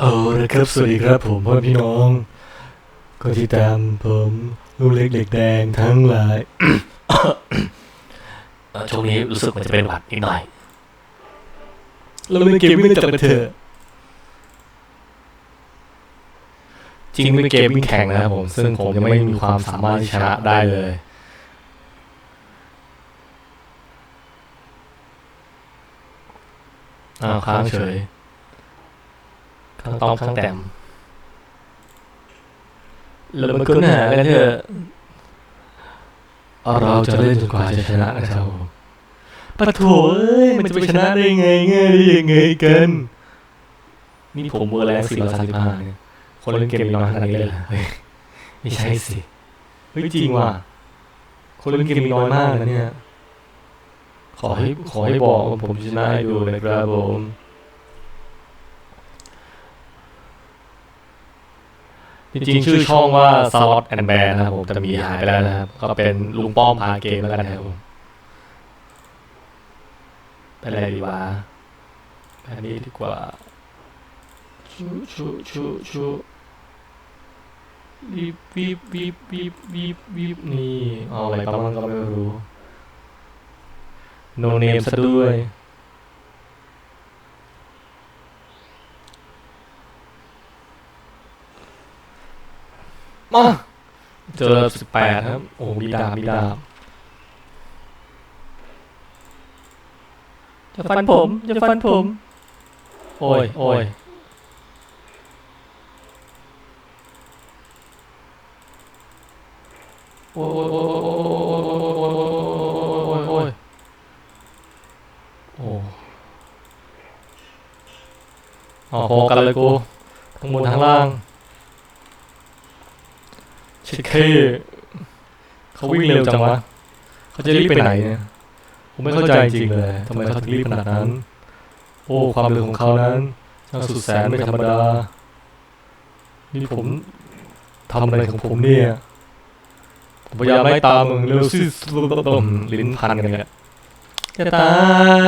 เออนะครับ สวัสดีครับผมพ่อพี่น้อง ก็ที่ตามผมลูกเล็กเด็กแดงทั้งหลายช่วงนี้รู้สึกมันจะเป็นหวัดนิดหน่อย เราเล่นเกมวิ่งจับกันเถอะ จริงเป็นเกมวิ่งแข่งนะครับผม ซึ่งผมยังไม่มีความสามารถที่ชนะได้เลยอ้าวค้างเฉย ข้งต้อมข้างแต้มเรามาค้นหากันเถอะเราจะเล่นจนกว่าจะชนะนะครับผมปะโถเอ้ยมันจะไปชนะได้ไงง่ายได้ยังไงกัน นี่ผมเบอร์แรงสี่ร้อยสามสิบห้าเนี่ยคนเล่นเกมมีน้อยขนาดนี้เลยเหรอเฮ้ยไม่ใช่สิเฮ้ยจริงว่ะคนเล่นเกมมีน้อยมากนะเนี่ย ขอให้ขอให้บอกว่าผมชนะให้ดูนะครับผม จริงๆ ชื่อช่องว่า Slot and Bear นะครับผมแต่มีหายไปแล้วนะครับ ก็เป็นลุงป้อมพาเกมแล้วกันนะครับผมเป็นอะไรดีวะแบบนี้ดีกว่า ชูชูชูชูบีบบีบบีบบีบบีบบีบนี่เอาอะไรกำลังก็ไม่รู้ โนเนมซะด้วย มาเจอสิบแปดครับ โอ้มีดาบมีดาบจะฟันผมจะฟันผม โอ้ยโอ้ยโอ้ยโอ้ยโอ้ยโอ้ยโอ้ยโอ้ยโอ้ยโอ้ยโอ้ยโอ้อ๋อพอกันเลยกูทั้งบนทั้งล่าง ชิคเคเขาวิ่งเร็วจังวะเขาจะรีบไปไหนเนี่ยผมไม่เข้าใจจริงเลยทำไมเขาถึงรีบขนาดนั้น โอ้ ความเร็วของเขานั้นช่างสุดแสนไม่ธรรมดา นี่ผมทำอะไรของผมเนี่ยผมพยายามไล่ตามมึงเร็วสิลิ้นพันกันเลยอะจะตา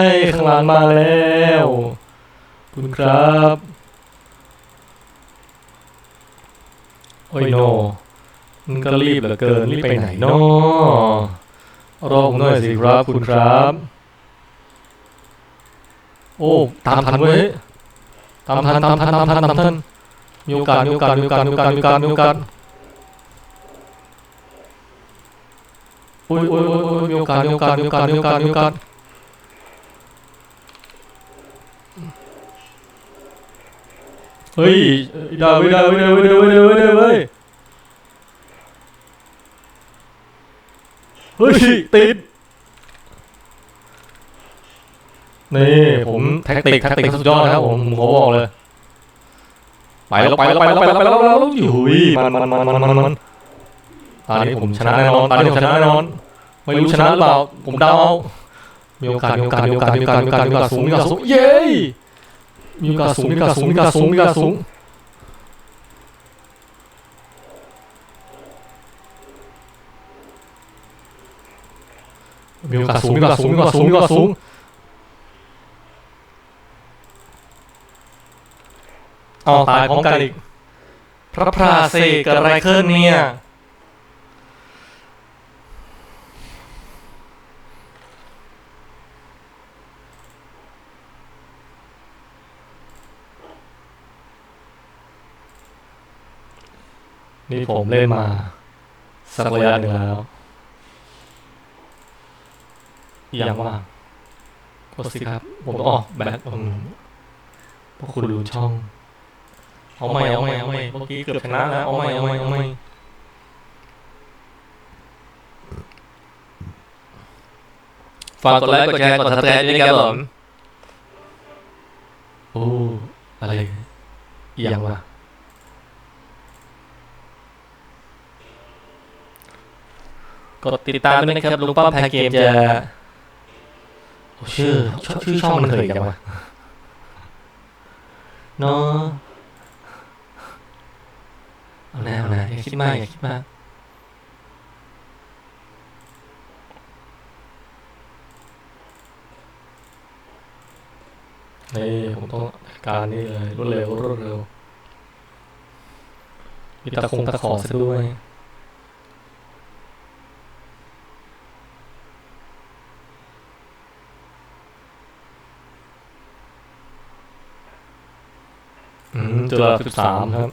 ยข้างหลังมาแล้วคุณครับ โอ้ยโน มันก็รีบเหลือเกินรีบไปไหนนาะรอผมหน่อยสิครับ คุณครับ โอ้ ตามทันเว้ยตามทันตามทันตามทันตามทันมีโอกาสมีโอกาสมีโอกาสมีโอกาสมีโอกาสมีโอกาสโอ้ยโอ้ยโอ้ยโอ้ยมีโอกาสมีโอกาสมีโอกาสมีโอกาสมีโอกาสเฮ้ยได้เว้ยได้เว้ยได้เว้ยได้เว้ยได้เว้ยได้ เว้ยเฮ้ยติด นี่ผมแท็กติกแท็กติกสุดยอดนะครับผมผมขอบอกเลย ไปแล้วไปแล้วไปแล้วไปแล้วไปแล้วไปแล้วอยู่มันมันมันมันมันมันตอนนี้ผมชนะแน่นอนตอนนี้ผมชนะแน่นอน ไม่รู้ชนะหรือเปล่า ผมเดาเอามีโอกาสมีโอกาสมีโอกาสมีโอกาสมีโอกาสมีโอกาสสูงมีโอกาสสูงเย้มีโอกาสสูงมีโอกาสสูงมีโอกาสสูงมีโอกาสสูง มีโอกาสสูงมีโอกาสสูงมีโอกาสสูงมีโอกาสสูงเอาตายพร้อมกันอีก พระพราเสกเกิดอะไรขึ้นเนี่ยนี่ผมเล่นมา สักระยะหนึ่งแล้วอ ย่างว่างกดสิครับ ผมต้องออกแบทอืมพวกคุณดูช่อง เอาใหม่เอาใหม่เอาใหม่เมื่อกี้เกือบชนะแล้ว เอาใหม่เอาใหม่เอาใหม่ฝากกดไลค์ กดแชร์ กดซับสไครต์ด้วยนะครับผมโอ้ อะไรเอียงว่ะกดติดตามด้วยนะครับลุงป้อมแพคเกมจะโอ้ ชื่อชื่อชื่อช่องมันเคยกันวะเนาะเอาหน้าเอาหน้าอย่าคิดมากอย่าคิดมากนี่ผมต้องจัดการนี่เลยรวดเร็วรวดเร็วมีตะคงตะขอซะด้วย อืม จุฬาสิบสามครับ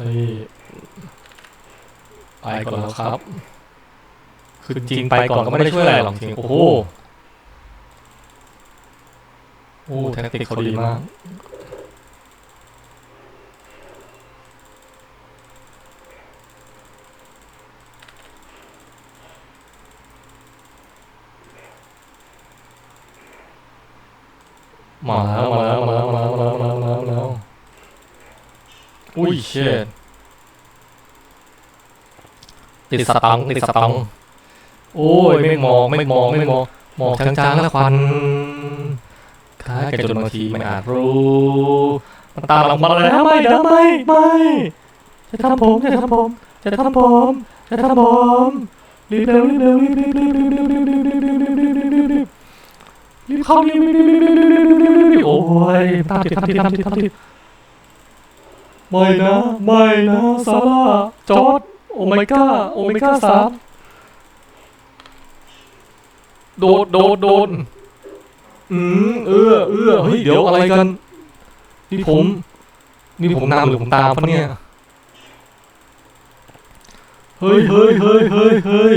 นี่ไปก่อนแล้วครับ คือจริงไปก่อนก็ไม่ได้ช่วยอะไรหรอกจริง โอ้โห โอ้แท็กติกเขาดีมาก มาแล้วมาแล้วมาแล้วมาแล้วมาแล้วมาแล้วมาแล้วมาแล้วอุ้ยเชิดติดสตังติดสตังโอ้ยไม่มองไม่มองไม่มองมองจางๆแล้วควันคล้ายกันจนบางทีไม่อาจรู้มันตามหลังมาแล้วไม่นะไม่ไม่จะทำผมจะทำผมจะทำผมจะทำผมรีบเร็วรีบเร็วรีบรีบรีบรีบรีบรีบรีบรีบรีบรีบรีบรีบรีบรีบ รีบเข้ารีบรีบรีบรีบรีบรีบรีบรีบรีบโอ้ยตามติดตามติดตามติดตามติดไม่นะไม่นะซาร่าจอร์ดโอเมก้าโอเมก้าสามโดดโดดโดดอืมเอื้อเอื้อเฮ้ยเดี๋ยวอะไรกันนี่ผมนี่ผมนำหรือผมตามปะเนี่ยเฮ้ยเฮ้ยเฮ้ยเฮ้ยเฮ้ย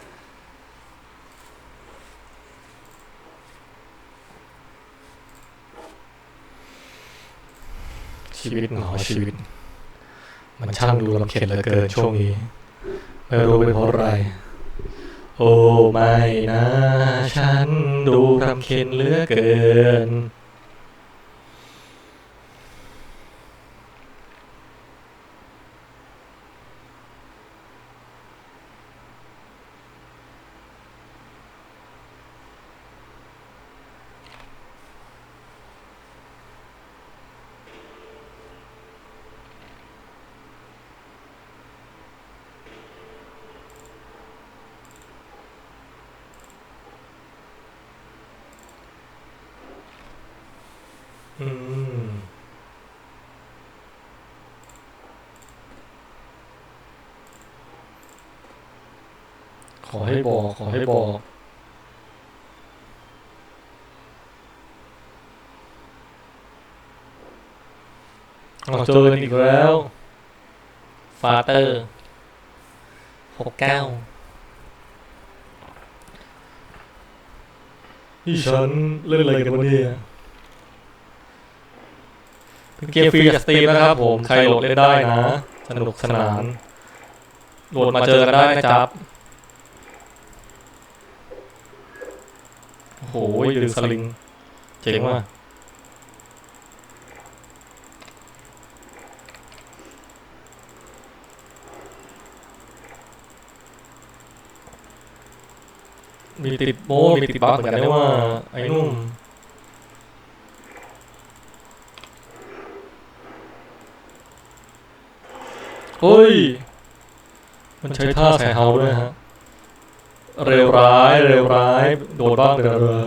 ชีวิตหนอชีวิต มันช่างดูลำเค็ญเหลือเกินช่วงนี้ ไม่รู้เป็นเพราะอะไร โอ้ไม่นะ ฉันดูรำเค็ญเหลือเกิน อืมขอให้บอก ขอให้บอกเราเจอกันอีกแล้ว ฟาเตอร์หกเก้าที่ฉันเล่นอะไรกันวะเนี่ย เกมฟรีจากสตรีมนะครับผม ใครโหลดเล่นได้นะ สนุกสนาน โหลดมาเจอกันได้นะจ๊บโอ้โหดึงสลิง เจ๋งว่ะมีติดโมมีติดบั๊กเหมือนกันนะว่าไอ้นุ่ม เฮ้ย มันใช้ท่าใส่เฮาด้วยฮะ เร็วร้าย เร็วร้าย โดนบ้างเร็วร้าย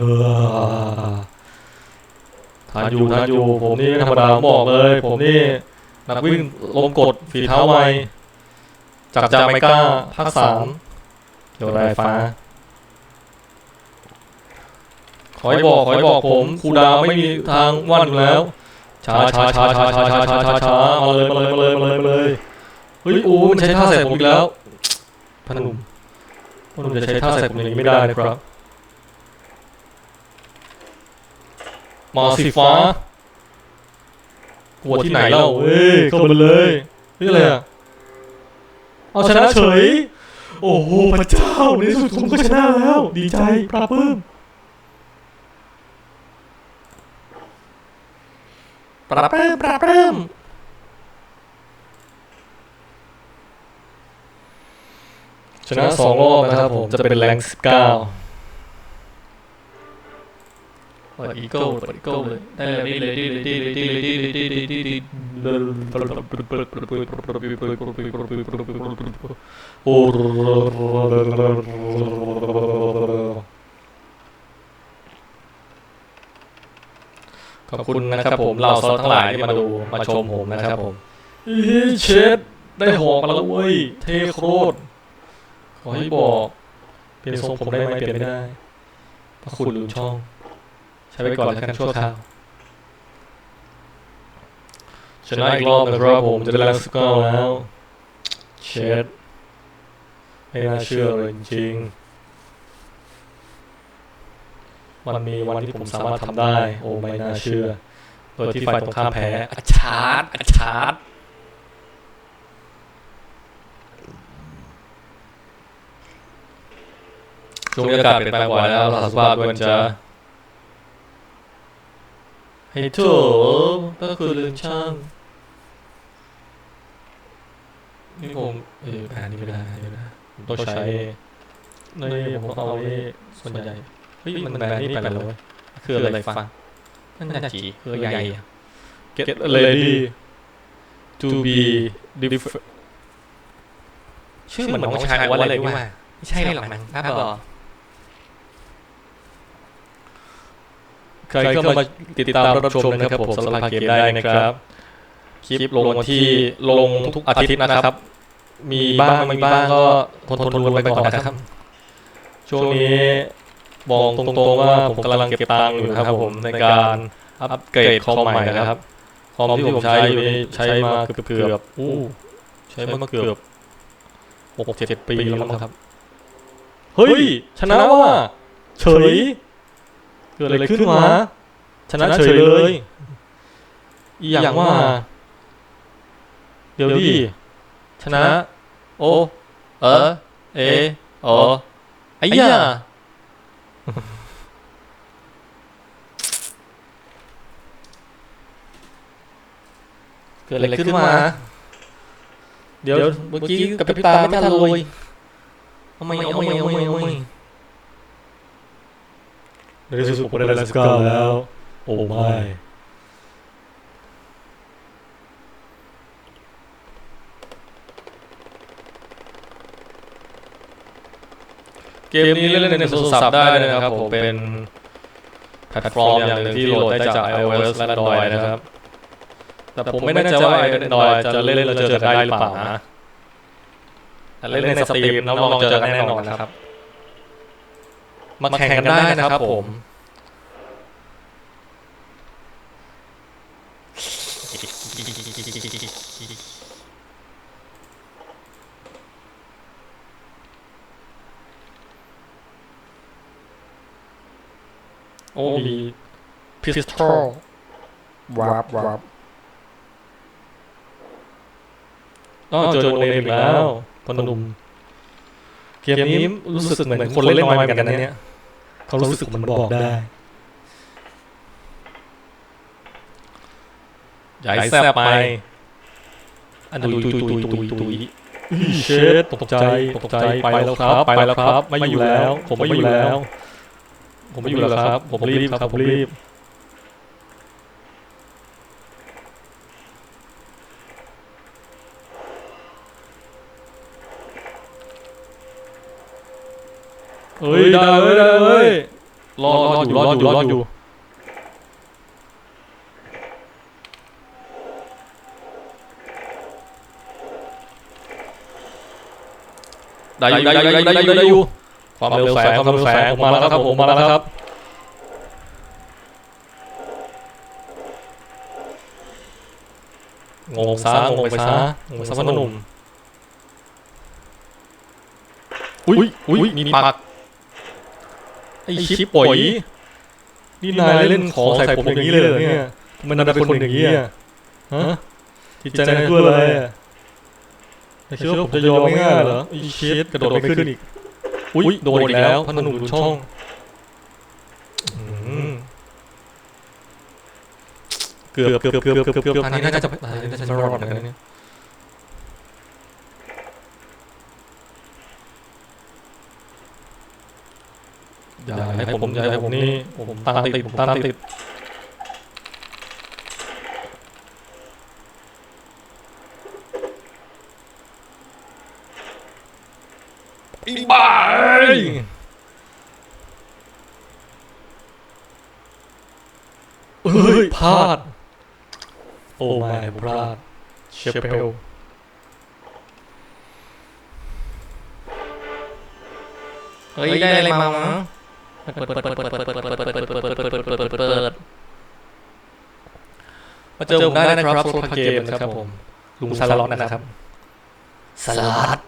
ทานอยู่ทานอยู่ ผมนี่ไม่ธรรมดาบอกเลย ผมนี่ นักวิ่งลมกดฝีเท้าไวจากจาไมก้าภาคสามเดี๋ยวไรฟ้า ขอให้บอกขอให้บอกผมครูดาวไม่มีทางว่านอยู่แล้วช้าช้าช้าช้าช้าช้าช้าช้าช้ามาเลยมาเลยมาเลยมาเลยมาเลย เฮ้ยโอ้มันใช้ท่าใส่ผมอีกแล้วพนมพนมจะใช้ท่าใส่ผมอย่างนี้ไม่ได้นะครับมาสีฟ้ากลัวที่ไหนเล่าเฮ้ยเข้ามาเลยนี่อะไรอะเอาชนะเฉย โอ้โหพระเจ้าในที่สุดผมก็ชนะแล้ว ดีใจปลาบปลื้มปลาบปลื้มปลาบปลื้ม ชนะสองรอบนะครับผมจะเป็นแรงสิบเก้าเปิดอีโก้เปิดอีโก้เลยได้เลยได้เลยได้เลยได้เลยได้เลยได้เลยได้เลยได้เลยโอ้ขอบคุณนะครับผมเราซอสทั้งหลายที่มาดูมาชมผมนะครับผมเชดได้หอกมาแล้วเว้ยเทโคตร ขอให้บอกเปลี่ยนทรงผมได้ไหมเปลี่ยนไม่ได้เพราะคุณลืมช่อง ใช้ไปก่อนแล้วกันชั่วคราวชนะอีกรอบนะครับผมจะได้แรงสกอร์แล้ว เช็ดไม่น่าเชื่อเลยจริงมันมีวันที่ผมสามารถทำได้ โอ้ไม่น่าเชื่อ โดยที่ฝ่ายตรงข้ามแพ้อาชาร์ดอาชาร์ ช่วงนี้อากาศเปลี่ยนแปลงบ่อยแล้วสภาพมันจะให้โถก็คือลืมช่างนี่ผมเอออ่านนี่ไม่ได้อ่านนี่ไม่ได้ผมต้องใช้นี่ผมเอาไว้ส่วนใหญ่เฮ้ยมันแบนนี่ไปแล้วเว้ยคืออะไรฟังนั่นน่าจีคือใหญ่อะ get ready to be different ชื่อเหมือนน้องชายว่าอะไรนี่ว่าไม่ใช่หรอกมั้งครับบอ ใครเข้ามาติดตามรับชมนะครับผมสำหรับเกมได้นะครับ คลิปลงวันที่ลงทุกอาทิตย์นะครับ มีบ้างไม่มีบ้างก็ทนทนทนไปก่อนนะครับ ช่วงนี้บอกตรงๆว่าผมกำลังเก็บตังค์อยู่นะครับผมในการอัปเกรดคอมใหม่นะครับคอมที่ผมใช้อยู่นี่ใช้มาเกือบเกือบๆอู้ใช้มาเกือบหกเจ็ดปีแล้วมั้งครับ เฮ้ย ชนะว่ะเฉย เกิดอะไรขึ้นวะชนะเฉยเลยอีอย่างว่า เดี๋ยวดิชนะ โอ เออ เอโอไอ้ย่าเกิดอะไรขึ้นมา เดี๋ยวเมื่อกี้กับพริบตาไม่ทันเลยเอาไม่เอาไม่เอาไม่เอาไม่ ในที่สุดผมได้รงสิบเก้าแล้ว โอ้ไม่เกมนี้เล่นในโทรศัพท์ได้นะครับผมเป็นแพลตฟอร์มอย่างหนึ่งที่โหลดได้จาก iOS และ Android นะครับ แต่ผมไม่แน่ใจว่า Android จะเล่นแล้วเจอกันได้หรือเปล่านะแต่เล่นในสตรีมแล้วลองเจอกันแน่นอนนะครับ มาแข่งกันได้นะครับผม โอ้มีพิสตอลวับวับต้องเจอโนเนมอีกแล้วพนมเกมนี้รู้สึกเหมือนคนเล่นน้อยเหมือนกันนะเนี่ย เขารู้สึกมันบอกได้ใหญ่แซ่บไป อันตุยตุยตุยตุยตุยเชดตกใจตกใจไปแล้วครับ ไปแล้วครับ ไม่อยู่แล้ว ผมไม่อยู่แล้ว ผมไม่อยู่แล้วครับ ผมรีบครับผมรีบ เฮ้ยได้เว้ยได้เว้ยรอรออยู่รออยู่รออยู่ได้อยู่ได้อยู่ได้อยู่ได้อยู่ได้อยู่ความเร็วแสงความเร็วแสงผมมาแล้วครับผมมาแล้วครับงงซะงงไปซะงงไปซะพอหนุ่มอุ้ยอุ้ยมีปัก ไอชิปป่อยนี่นายเล่นของใส่ผมอย่างนี้เลยเหรอเนี่ยทำไมันนายเป็นคนอย่างนี้อะฮะจิตใจนายคืออะไรอะไม่คิดว่าผมจะยอมง่ายๆเหรอไอีเชดกระโดดไม่ขึ้นอีกอุ้ยโดนอีกแล้วพนหนุ่มดูช่องอืมเกือบเกือบเกือบเกือบเกือบอันนี้น่าจะอันนี้น่าจะรอดเหมือนกันนะเนี่ย อย่าให้ผมอย่าให้ผมนี่ผมตามติดผมตามติดอีบ้าเอ้ยเฮ้ยพลาด โอ้ไม่ผมพลาด เชฟเปลเฮ้ย ได้อะไรมาวะ เปิดเปิดเปิดเปิดเปิดเปิดเปิดเปิดเปิดเปิดเปิดเปิดเปิดเปิดเปิดเปิดมาเจอผมได้นะครับโซนเกมนะครับผมลุงสลัดนะครับสลัด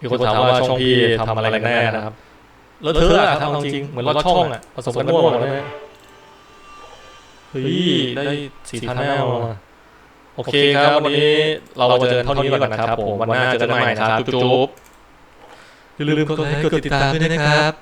มีคนถามว่าช่องพี่ทำอะไรกันแน่นะครับเลอะเทอะอะทำจริงเหมือนลอดช่องอะผสมกันมั่วหมดเลยเฮ้ยได้สี่พันแนวอะ โอเคครับ วันนี้เราจะเจอเท่านี้ก่อนนะครับผมวันหน้าเจอกันใหม่นะครับ จุ๊บๆอย่าลืมกดไลค์กดติดตามด้วยนะครับ